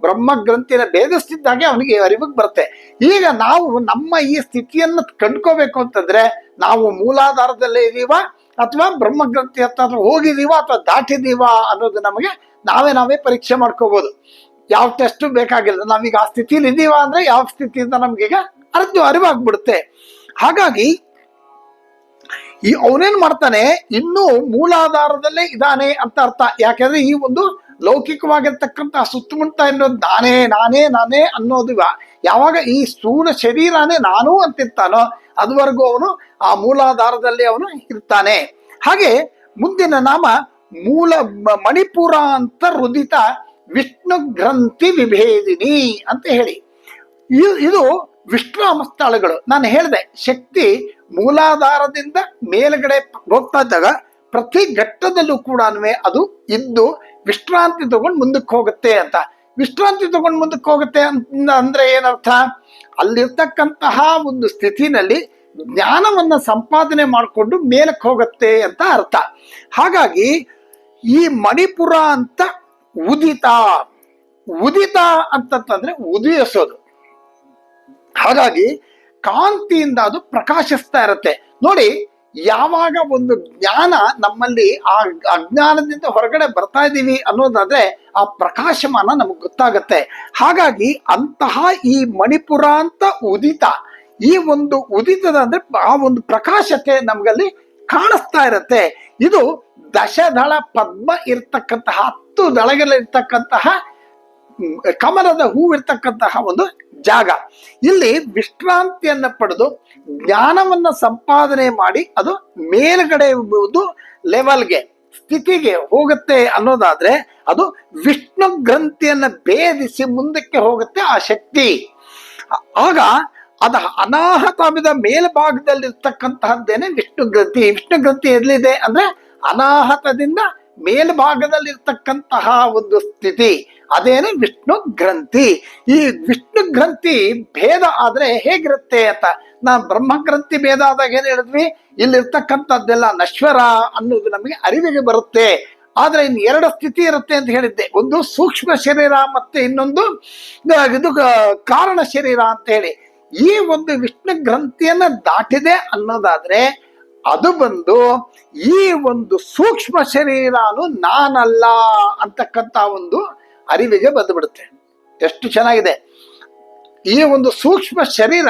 ಬ್ರಹ್ಮ ಗ್ರಂಥಿನ ಭೇದಿಸ್ತಿದ್ದಾಗೆ ಅವನಿಗೆ ಅರಿವಿಗೆ ಬರುತ್ತೆ. ಈಗ ನಾವು ನಮ್ಮ ಈ ಸ್ಥಿತಿಯನ್ನು ಕಂಡ್ಕೋಬೇಕು ಅಂತಂದ್ರೆ ನಾವು ಮೂಲಾಧಾರದಲ್ಲೇ ಇದೀವ? ಅಥವಾ ಬ್ರಹ್ಮ ಗ್ರಂಥಿ ಹತ್ರ ಹೋಗಿದೀವ? ಅಥವಾ ದಾಟಿದೀವ ಅನ್ನೋದು ನಮಗೆ ನಾವೇ ನಾವೇ ಪರೀಕ್ಷೆ ಮಾಡ್ಕೋಬಹುದು ಯಾವ ಟೆಸ್ಟ್ ಬೇಕಾಗಿಲ್ಲ. ನಾವೀಗ ಆ ಸ್ಥಿತಿಲಿ ಇದೀವ ಅಂದ್ರೆ ಯಾವ ಸ್ಥಿತಿಯಿಂದ ನಮ್ಗೀಗ ಅರ್ಧ ಅರಿವಾಗ್ಬಿಡುತ್ತೆ. ಹಾಗಾಗಿ ಈ ಅವನೇನ್ ಮಾಡ್ತಾನೆ? ಇನ್ನೂ ಮೂಲಾಧಾರದಲ್ಲೇ ಇದಾನೆ ಅಂತ ಅರ್ಥ. ಯಾಕೆಂದ್ರೆ ಈ ಒಂದು ಲೌಕಿಕವಾಗಿರ್ತಕ್ಕಂತಹ ಸುತ್ತಮುತ್ತ ಅನ್ನೋದು ನಾನೇ ನಾನೇ ನಾನೇ ಅನ್ನೋದು ಯಾವಾಗ ಈ ಸ್ಥೂಲ ಶರೀರನೇ ನಾನು ಅಂತಿರ್ತಾನೋ ಅದುವರೆಗೂ ಅವನು ಆ ಮೂಲಾಧಾರದಲ್ಲಿ ಅವನು ಇರ್ತಾನೆ. ಹಾಗೆ ಮುಂದಿನ ನಾಮ ಮೂಲ ಮಣಿಪುರ ಅಂತ ರುದಿತ ವಿಷ್ಣು ಗ್ರಂಥಿ ವಿಭೇದಿನಿ ಅಂತ ಹೇಳಿ. ಇದು ವಿಶ್ರಾಮ ಸ್ಥಳಗಳು ನಾನು ಹೇಳಿದೆ, ಶಕ್ತಿ ಮೂಲಾಧಾರದಿಂದ ಮೇಲ್ಗಡೆ ಹೋಗ್ತಾ ಇದ್ದಾಗ ಪ್ರತಿ ಘಟ್ಟದಲ್ಲೂ ಕೂಡ ಅದು ಇದ್ದು ವಿಶ್ರಾಂತಿ ತಗೊಂಡು ಮುಂದಕ್ಕೆ ಹೋಗುತ್ತೆ ಅಂತ. ವಿಶ್ರಾಂತಿ ತಗೊಂಡು ಮುಂದಕ್ಕೆ ಹೋಗುತ್ತೆ ಅಂತ ಅಂದ್ರೆ ಏನರ್ಥ? ಅಲ್ಲಿರ್ತಕ್ಕಂತಹ ಒಂದು ಸ್ಥಿತಿನಲ್ಲಿ ಜ್ಞಾನವನ್ನ ಸಂಪಾದನೆ ಮಾಡಿಕೊಂಡು ಮೇಲಕ್ಕೆ ಹೋಗುತ್ತೆ ಅಂತ ಅರ್ಥ. ಹಾಗಾಗಿ ಈ ಮಣಿಪುರ ಅಂತ ಉದಿತ ಉದಿತ ಅಂತಂತಂದ್ರೆ ಉದಯಿಸೋದು. ಹಾಗಾಗಿ ಕಾಂತಿಯಿಂದ ಅದು ಪ್ರಕಾಶಿಸ್ತಾ ಇರುತ್ತೆ. ನೋಡಿ ಯಾವಾಗ ಒಂದು ಜ್ಞಾನ ನಮ್ಮಲ್ಲಿ ಆ ಅಜ್ಞಾನದಿಂದ ಹೊರಗಡೆ ಬರ್ತಾ ಇದ್ದೀವಿ ಅನ್ನೋದಾದ್ರೆ ಆ ಪ್ರಕಾಶಮಾನ ನಮಗೆ ಗೊತ್ತಾಗತ್ತೆ. ಹಾಗಾಗಿ ಅಂತಹ ಈ ಮಣಿಪುರ ಅಂತ ಉದಿತ ಈ ಒಂದು ಉದಿತದ ಅಂದ್ರೆ ಆ ಒಂದು ಪ್ರಕಾಶತೆ ನಮಗಲ್ಲಿ ಕಾಣಿಸ್ತಾ ಇರತ್ತೆ. ಇದು ದಶದಳ ಪದ್ಮ ಇರ್ತಕ್ಕಂತಹ ಹತ್ತು ದಳಗಳಿರ್ತಕ್ಕಂತಹ ಮ್, ಕಮಲದ ಹೂವಿರ್ತಕ್ಕಂತಹ ಒಂದು ಜಾಗ. ಇಲ್ಲಿ ವಿಶ್ರಾಂತಿಯನ್ನ ಪಡೆದು ಜ್ಞಾನವನ್ನ ಸಂಪಾದನೆ ಮಾಡಿ ಅದು ಮೇಲ್ಗಡೆ ಒಂದು ಲೆವೆಲ್ಗೆ ಸ್ಥಿತಿಗೆ ಹೋಗುತ್ತೆ ಅನ್ನೋದಾದ್ರೆ ಅದು ವಿಷ್ಣು ಗ್ರಂಥಿಯನ್ನ ಭೇದಿಸಿ ಮುಂದಕ್ಕೆ ಹೋಗುತ್ತೆ ಆ ಶಕ್ತಿ. ಆಗ ಅದ ಅನಾಹತವಿದ ಮೇಲ್ಭಾಗದಲ್ಲಿರ್ತಕ್ಕಂತಹದ್ದೇನೆ ವಿಷ್ಣು ಗ್ರಂಥಿ. ವಿಷ್ಣು ಗ್ರಂಥಿ ಎಲ್ಲಿದೆ ಅಂದ್ರೆ ಅನಾಹತದಿಂದ ಮೇಲ್ಭಾಗದಲ್ಲಿರ್ತಕ್ಕಂತಹ ಒಂದು ಸ್ಥಿತಿ. ಅದೇನು ವಿಷ್ಣು ಗ್ರಂಥಿ. ಈ ವಿಷ್ಣು ಗ್ರಂಥಿ ಭೇದ ಆದ್ರೆ ಹೇಗಿರುತ್ತೆ ಅಂತ. ನಾ ಬ್ರಹ್ಮ ಗ್ರಂಥಿ ಭೇದ ಆದಾಗ ಏನ್ ಹೇಳಿದ್ವಿ? ಇಲ್ಲಿರ್ತಕ್ಕಂಥದ್ದೆಲ್ಲ ನಶ್ವರ ಅನ್ನೋದು ನಮಗೆ ಅರಿವಿಗೆ ಬರುತ್ತೆ. ಆದ್ರೆ ಇನ್ನು ಎರಡು ಸ್ಥಿತಿ ಇರುತ್ತೆ ಅಂತ ಹೇಳಿದ್ದೆ. ಒಂದು ಸೂಕ್ಷ್ಮ ಶರೀರ ಮತ್ತೆ ಇನ್ನೊಂದು ಇದು ಕಾರಣ ಶರೀರ ಅಂತ ಹೇಳಿ. ಈ ಒಂದು ವಿಷ್ಣು ಗ್ರಂಥಿಯನ್ನ ದಾಟಿದೆ ಅನ್ನೋದಾದ್ರೆ ಅದು ಬಂದು ಈ ಒಂದು ಸೂಕ್ಷ್ಮ ಶರೀರನು ನಾನಲ್ಲ ಅಂತಕ್ಕಂಥ ಒಂದು ಅರಿವಿಗೆ ಬಂದುಬಿಡುತ್ತೆ. ಎಷ್ಟು ಚೆನ್ನಾಗಿದೆ. ಈ ಒಂದು ಸೂಕ್ಷ್ಮ ಶರೀರ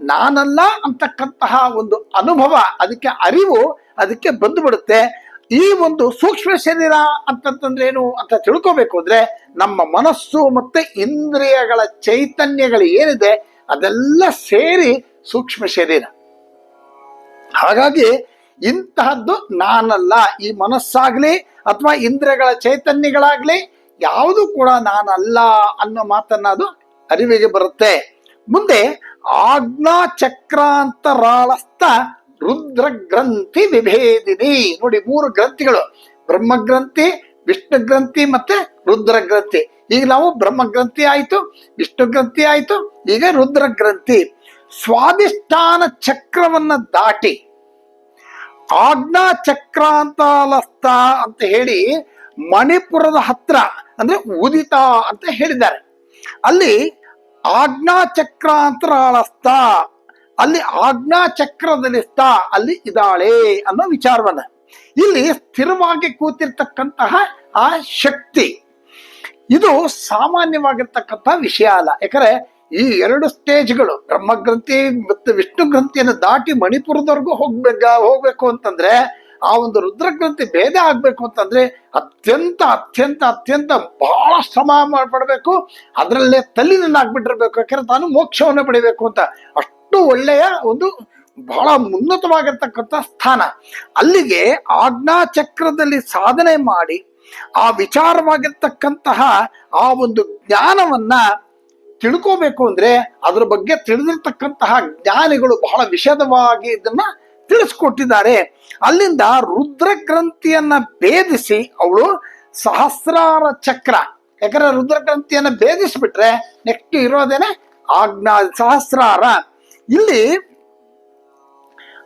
ನಾನಲ್ಲ ಅಂತಕ್ಕಂತಹ ಒಂದು ಅನುಭವ, ಅದಕ್ಕೆ ಅರಿವು ಅದಕ್ಕೆ ಬಂದು ಬಿಡುತ್ತೆ ಈ ಒಂದು ಸೂಕ್ಷ್ಮ ಶರೀರ ಅಂತಂತಂದ್ರೆ ಏನು ಅಂತ ತಿಳ್ಕೋಬೇಕು ಅಂದ್ರೆ ನಮ್ಮ ಮನಸ್ಸು ಮತ್ತೆ ಇಂದ್ರಿಯಗಳ ಚೈತನ್ಯಗಳು ಏನಿದೆ ಅದೆಲ್ಲ ಸೇರಿ ಸೂಕ್ಷ್ಮ ಶರೀರ. ಹಾಗಾಗಿ ಇಂತಹದ್ದು ನಾನಲ್ಲ. ಈ ಮನಸ್ಸಾಗ್ಲಿ ಅಥವಾ ಇಂದ್ರಿಯಗಳ ಚೈತನ್ಯಗಳಾಗ್ಲಿ ಯಾವುದು ಕೂಡ ನಾನಲ್ಲ ಅನ್ನೋ ಮಾತನ್ನ ಅದು ಅರಿವಿಗೆ ಬರುತ್ತೆ. ಮುಂದೆ ಆಜ್ಞಾ ಚಕ್ರಾಂತರಾಳಸ್ಥ ರುದ್ರ ಗ್ರಂಥಿ ವಿಭೇದಿನಿ. ನೋಡಿ, ಮೂರು ಗ್ರಂಥಿಗಳು. ಬ್ರಹ್ಮ ಗ್ರಂಥಿ ವಿಷ್ಣು ಗ್ರಂಥಿ ಮತ್ತೆ ರುದ್ರ ಗ್ರಂಥಿ ಈಗ ನಾವು ಬ್ರಹ್ಮ ಗ್ರಂಥಿ ಆಯ್ತು ವಿಷ್ಣು ಗ್ರಂಥಿ ಆಯ್ತು, ಈಗ ರುದ್ರ ಗ್ರಂಥಿ ಸ್ವಾದಿಷ್ಠಾನ ಚಕ್ರವನ್ನ ದಾಟಿ ಆಜ್ಞಾ ಚಕ್ರಾಂತಾಲಸ್ಥ ಅಂತ ಹೇಳಿ ಮಣಿಪುರದ ಹತ್ರ ಅಂದ್ರೆ ಉದಿತ ಅಂತ ಹೇಳಿದ್ದಾರೆ. ಅಲ್ಲಿ ಆಜ್ಞಾ ಚಕ್ರಾಂತರಾಳಸ್ಥ ಅಲ್ಲಿ ಆಜ್ಞಾ ಚಕ್ರದಲ್ಲಿ ಸ್ಥ ಅಲ್ಲಿ ಇದ್ದಾಳೆ ಅನ್ನೋ ವಿಚಾರವನ್ನ ಇಲ್ಲಿ ಸ್ಥಿರವಾಗಿ ಕೂತಿರ್ತಕ್ಕಂತಹ ಆ ಶಕ್ತಿ, ಇದು ಸಾಮಾನ್ಯವಾಗಿರ್ತಕ್ಕಂಥ ವಿಷಯ ಅಲ್ಲ. ಯಾಕಂದ್ರೆ ಈ ಎರಡು ಸ್ಟೇಜ್ಗಳು ಬ್ರಹ್ಮಗ್ರಂಥಿ ಮತ್ತು ವಿಷ್ಣು ಗ್ರಂಥಿಯನ್ನು ದಾಟಿ ಮಣಿಪುರದವರೆಗೂ ಹೋಗ್ಬೇಕ, ಹೋಗ್ಬೇಕು ಅಂತಂದ್ರೆ ಆ ಒಂದು ರುದ್ರಗ್ರಂಥಿ ಭೇದ ಆಗಬೇಕು ಅಂತಂದ್ರೆ ಅತ್ಯಂತ ಅತ್ಯಂತ ಅತ್ಯಂತ ಬಹಳ ಶ್ರಮ ಮಾಡ್ಬಿಡ್ಬೇಕು ಅದರಲ್ಲೇ ತಲ್ಲಿನನ್ನಾಗ್ಬಿಟ್ಟಿರ್ಬೇಕು ಯಾಕಂದ್ರೆ ತಾನು ಮೋಕ್ಷವನ್ನು ಪಡಿಬೇಕು ಅಂತ. ಅಷ್ಟು ಒಳ್ಳೆಯ ಒಂದು ಬಹಳ ಉನ್ನತವಾಗಿರ್ತಕ್ಕಂಥ ಸ್ಥಾನ. ಅಲ್ಲಿಗೆ ಆಜ್ಞಾ ಚಕ್ರದಲ್ಲಿ ಸಾಧನೆ ಮಾಡಿ, ಆ ವಿಚಾರವಾಗಿರ್ತಕ್ಕಂತಹ ಆ ಒಂದು ಜ್ಞಾನವನ್ನ ತಿಳ್ಕೋಬೇಕು ಅಂದ್ರೆ ಅದ್ರ ಬಗ್ಗೆ ತಿಳಿದಿರ್ತಕ್ಕಂತಹ ಜ್ಞಾನಿಗಳು ಬಹಳ ವಿಷದವಾಗಿ ಇದನ್ನ ತಿಳಿಸ್ಕೊಟ್ಟಿದ್ದಾರೆ. ಅಲ್ಲಿಂದ ರುದ್ರ ಗ್ರಂಥಿಯನ್ನ ಭೇದಿಸಿ ಅವಳು ಸಹಸ್ರಾರ ಚಕ್ರ. ಯಾಕಂದ್ರೆ ರುದ್ರ ಗ್ರಂಥಿಯನ್ನ ಭೇದಿಸ್ಬಿಟ್ರೆ ನೆಕ್ಸ್ಟ್ ಇರೋದೇನೆ ಆಜ್ಞಾ ಸಹಸ್ರಾರ. ಇಲ್ಲಿ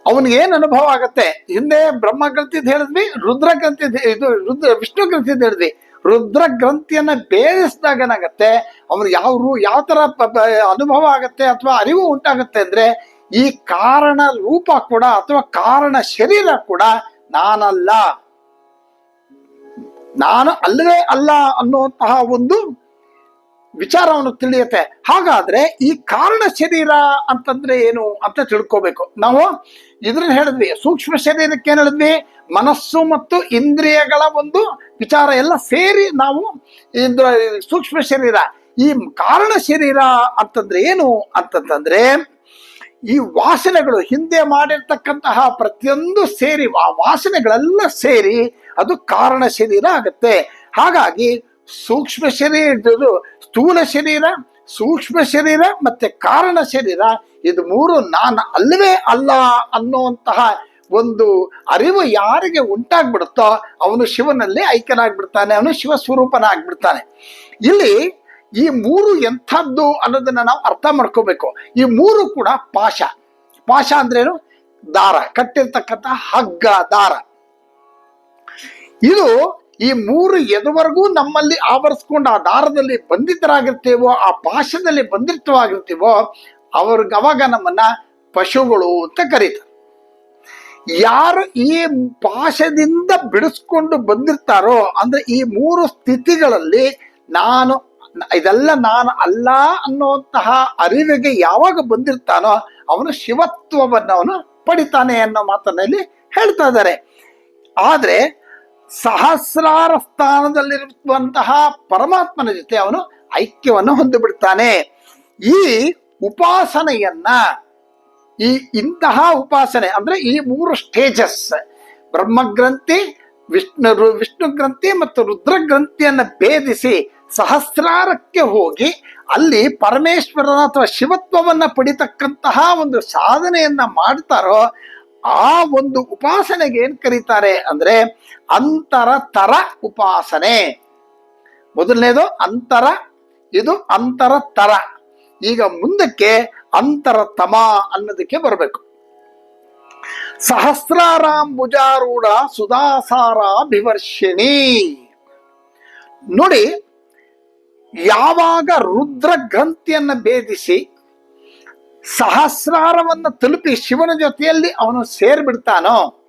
ಅವನಿಗೆ ಏನು ಅನುಭವ ಆಗತ್ತೆ? ಹಿಂದೆ ಬ್ರಹ್ಮ ಗ್ರಂಥಿ ಹೇಳಿದ್ವಿ ರುದ್ರ ಗ್ರಂಥಿ ಇದು ರುದ್ರ ವಿಷ್ಣು ಗ್ರಂಥಿದ್ ಹೇಳಿದ್ವಿ. ರುದ್ರ ಗ್ರಂಥಿಯನ್ನ ಬೇಯಿಸಿದಾಗ ಏನಾಗತ್ತೆ? ಅವನು ಯಾವ ಯಾವ ತರ ಅನುಭವ ಆಗತ್ತೆ ಅಥವಾ ಅರಿವು ಉಂಟಾಗತ್ತೆ ಅಂದ್ರೆ ಈ ಕಾರಣ ರೂಪ ಕೂಡ ಅಥವಾ ಕಾರಣ ಶರೀರ ಕೂಡ ನಾನಲ್ಲ. ನಾನು ಅಲ್ಲವೇ ಅಲ್ಲ ಅನ್ನುವಂತಹ ಒಂದು ವಿಚಾರವನ್ನು ತಿಳಿಯುತ್ತೆ. ಹಾಗಾದ್ರೆ ಈ ಕಾರಣ ಶರೀರ ಅಂತಂದ್ರೆ ಏನು ಅಂತ ತಿಳ್ಕೋಬೇಕು. ನಾವು ಇದ್ರನ್ನ ಹೇಳಿದ್ವಿ, ಸೂಕ್ಷ್ಮ ಶರೀರಕ್ಕೆ ಏನ್ ಹೇಳಿದ್ವಿ? ಮನಸ್ಸು ಮತ್ತು ಇಂದ್ರಿಯಗಳ ಒಂದು ವಿಚಾರ ಎಲ್ಲ ಸೇರಿ ನಾವು ಸೂಕ್ಷ್ಮ ಶರೀರ. ಈ ಕಾರಣ ಶರೀರ ಅಂತಂದ್ರೆ ಏನು ಅಂತಂತಂದ್ರೆ ಈ ವಾಸನೆಗಳು ಹಿಂದೆ ಮಾಡಿರ್ತಕ್ಕಂತಹ ಪ್ರತಿಯೊಂದು ಸೇರಿ ಆ ವಾಸನೆಗಳೆಲ್ಲ ಸೇರಿ ಅದು ಕಾರಣ ಶರೀರ ಆಗುತ್ತೆ. ಹಾಗಾಗಿ ಸೂಕ್ಷ್ಮ ಶರೀರ ಸ್ಥೂಲ ಶರೀರ, ಸೂಕ್ಷ್ಮ ಶರೀರ ಮತ್ತೆ ಕಾರಣ ಶರೀರ, ಇದು ಮೂರು ನಾನು ಅಲ್ಲವೇ ಅಲ್ಲ ಅನ್ನುವಂತಹ ಒಂದು ಅರಿವು ಯಾರಿಗೆ ಉಂಟಾಗ್ಬಿಡುತ್ತೋ ಅವನು ಶಿವನಲ್ಲಿ ಐಕ್ಯನಾಗ್ಬಿಡ್ತಾನೆ, ಅವನು ಶಿವ ಸ್ವರೂಪನಾಗ್ಬಿಡ್ತಾನೆ ಇಲ್ಲಿ ಈ ಮೂರು ಎಂಥದ್ದು ಅನ್ನೋದನ್ನ ನಾವು ಅರ್ಥ ಮಾಡ್ಕೋಬೇಕು. ಈ ಮೂರು ಕೂಡ ಪಾಶ ಪಾಶ ಅಂದ್ರೇನು? ದಾರ. ಕಟ್ಟಿರ್ತಕ್ಕಂಥ ಹಗ್ಗ, ದಾರ. ಇದು ಈ ಮೂರು ಎದುವರೆಗೂ ನಮ್ಮಲ್ಲಿ ಆವರಿಸ್ಕೊಂಡು ಆ ದಾರದಲ್ಲಿ ಬಂಧಿತರಾಗಿರ್ತೇವೋ, ಆ ಪಾಶದಲ್ಲಿ ಬಂಧಿತವಾಗಿರ್ತೀವೋ, ಅವ್ರಿಗೆ ಅವಾಗ ನಮ್ಮನ್ನ ಪಶುಗಳು ಅಂತ ಕರೀತಾರೆ. ಯಾರು ಈ ಪಾಶದಿಂದ ಬಿಡಿಸ್ಕೊಂಡು ಬಂದಿರ್ತಾರೋ, ಅಂದ್ರೆ ಈ ಮೂರು ಸ್ಥಿತಿಗಳಲ್ಲಿ ನಾನು ಇದೆಲ್ಲ ನಾನು ಅಲ್ಲ ಅನ್ನುವಂತಹ ಅರಿವಿಗೆ ಯಾವಾಗ ಬಂದಿರ್ತಾನೋ ಅವನು ಶಿವತ್ವವನ್ನು ಅವನು ಪಡಿತಾನೆ ಅನ್ನೋ ಮಾತನಲ್ಲಿ ಹೇಳ್ತಾ ಇದ್ದಾರೆ. ಆದರೆ ಸಹಸ್ರಾರ ಸ್ಥಾನದಲ್ಲಿರುವಂತಹ ಪರಮಾತ್ಮನ ಜೊತೆ ಅವನು ಐಕ್ಯವನ್ನು ಹೊಂದಿಬಿಡ್ತಾನೆ. ಈ ಉಪಾಸನೆಯನ್ನ, ಈ ಇಂತಹ ಉಪಾಸನೆ ಅಂದ್ರೆ ಈ ಮೂರು ಸ್ಟೇಜಸ್, ಬ್ರಹ್ಮಗ್ರಂಥಿ, ವಿಷ್ಣು ವಿಷ್ಣು ಗ್ರಂಥಿ ಮತ್ತು ರುದ್ರ ಗ್ರಂಥಿಯನ್ನ ಭೇದಿಸಿ ಸಹಸ್ರಾರಕ್ಕೆ ಹೋಗಿ ಅಲ್ಲಿ ಪರಮೇಶ್ವರನ ಅಥವಾ ಶಿವತ್ವವನ್ನ ಪಡಿತಕ್ಕಂತಹ ಒಂದು ಸಾಧನೆಯನ್ನ ಮಾಡ್ತಾರೋ ಆ ಒಂದು ಉಪಾಸನೆಗೆ ಏನ್ ಕರೀತಾರೆ ಅಂದ್ರೆ ಅಂತರ ತರ ಉಪಾಸನೆ. ಮೊದಲನೇದು ಅಂತರ, ಇದು ಅಂತರ ತರ. ಈಗ ಮುಂದಕ್ಕೆ ಅಂತರ ತಮ ಅನ್ನೋದಕ್ಕೆ ಬರಬೇಕು. ಸಹಸ್ರಾರಾಂಬುಜಾರೂಢ ಸುಧಾಸಾರ ಬಿವರ್ಷಿಣಿ ನೋಡಿ ಯಾವಾಗ ರುದ್ರ ಗ್ರಂಥಿಯನ್ನ ಭೇದಿಸಿ ಸಹಸ್ರಾರವನ್ನು ತಲುಪಿ ಶಿವನ ಜೊತೆಯಲ್ಲಿ ಅವನು ಸೇರ್ಬಿಡ್ತಾನೋ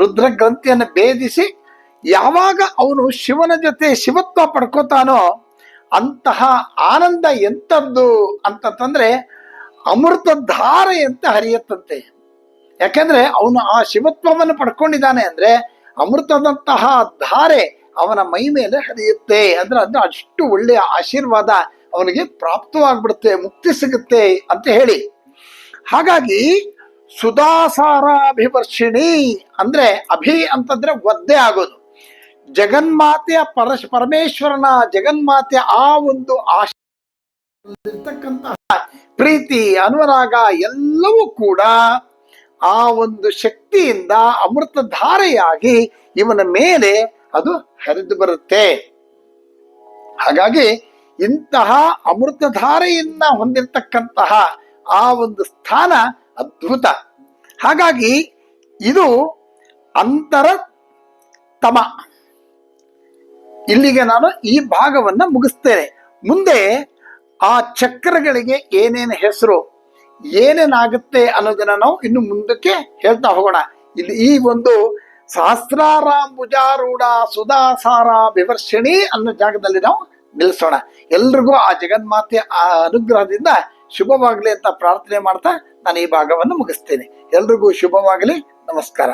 ರುದ್ರ ಗ್ರಂಥಿಯನ್ನು ಭೇದಿಸಿ ಯಾವಾಗ ಅವನು ಶಿವನ ಜೊತೆ ಶಿವತ್ವ ಪಡ್ಕೋತಾನೋ, ಅಂತಹ ಆನಂದ ಎಂಥದ್ದು ಅಂತಂದ್ರೆ ಅಮೃತ ಧಾರೆ ಅಂತ ಹರಿಯತ್ತಂತೆ. ಯಾಕೆಂದ್ರೆ ಅವನು ಆ ಶಿವತ್ವವನ್ನು ಪಡ್ಕೊಂಡಿದ್ದಾನೆ ಅಂದ್ರೆ ಅಮೃತದಂತಹ ಧಾರೆ ಅವನ ಮೈ ಮೇಲೆ ಹರಿಯುತ್ತೆ ಅಂದ್ರೆ ಅದು ಅಷ್ಟು ಒಳ್ಳೆಯ ಆಶೀರ್ವಾದ ಅವನಿಗೆ ಪ್ರಾಪ್ತವಾಗ್ಬಿಡುತ್ತೆ, ಮುಕ್ತಿ ಸಿಗುತ್ತೆ ಅಂತ ಹೇಳಿ. ಹಾಗಾಗಿ ಸುಧಾಸಾರಾಭಿವರ್ಷಿಣಿ ಅಂದ್ರೆ ಅಭಿ ಅಂತಂದ್ರೆ ಒದ್ದೆ ಆಗೋದು. ಜಗನ್ಮಾತೆಯ ಪರಶ ಪರಮೇಶ್ವರನ ಜಗನ್ಮಾತೆಯ ಆ ಒಂದು ಆಶೀರ್ವಾದ ಇರ್ತಕ್ಕಂತಹ ಪ್ರೀತಿ, ಅನುರಾಗ ಎಲ್ಲವೂ ಕೂಡ ಆ ಒಂದು ಶಕ್ತಿಯಿಂದ ಅಮೃತ ಧಾರೆಯಾಗಿ ಇವನ ಮೇಲೆ ಅದು ಹರಿದು ಬರುತ್ತೆ. ಹಾಗಾಗಿ ಇಂತಹ ಅಮೃತಧಾರೆಯನ್ನ ಹೊಂದಿರತಕ್ಕಂತಹ ಆ ಒಂದು ಸ್ಥಾನ ಅದ್ಭುತ. ಹಾಗಾಗಿ ಇದು ಅಂತರ ತಮ. ಇಲ್ಲಿಗೆ ನಾನು ಈ ಭಾಗವನ್ನ ಮುಗಿಸ್ತೇನೆ. ಮುಂದೆ ಆ ಚಕ್ರಗಳಿಗೆ ಏನೇನು ಹೆಸರು, ಏನೇನಾಗುತ್ತೆ ಅನ್ನೋದನ್ನ ನಾವು ಇನ್ನು ಮುಂದಕ್ಕೆ ಹೇಳ್ತಾ ಹೋಗೋಣ. ಇಲ್ಲಿ ಈ ಒಂದು ಸಹಸ್ರಾರಾಂಬುಜಾರೂಢ ಸುಧಾಸಾರ ವಿವರ್ಷಣಿ ಅನ್ನೋ ಜಾಗದಲ್ಲಿ ನಾವು ನಿಲ್ಲಿಸೋಣ ಎಲ್ರಿಗೂ ಆ ಜಗನ್ಮಾತೆ ಆ ಅನುಗ್ರಹದಿಂದ ಶುಭವಾಗಲಿ ಅಂತ ಪ್ರಾರ್ಥನೆ ಮಾಡ್ತಾ ನಾನು ಈ ಭಾಗವನ್ನು ಮುಗಿಸ್ತೇನೆ. ಎಲ್ರಿಗೂ ಶುಭವಾಗಲಿ. ನಮಸ್ಕಾರ.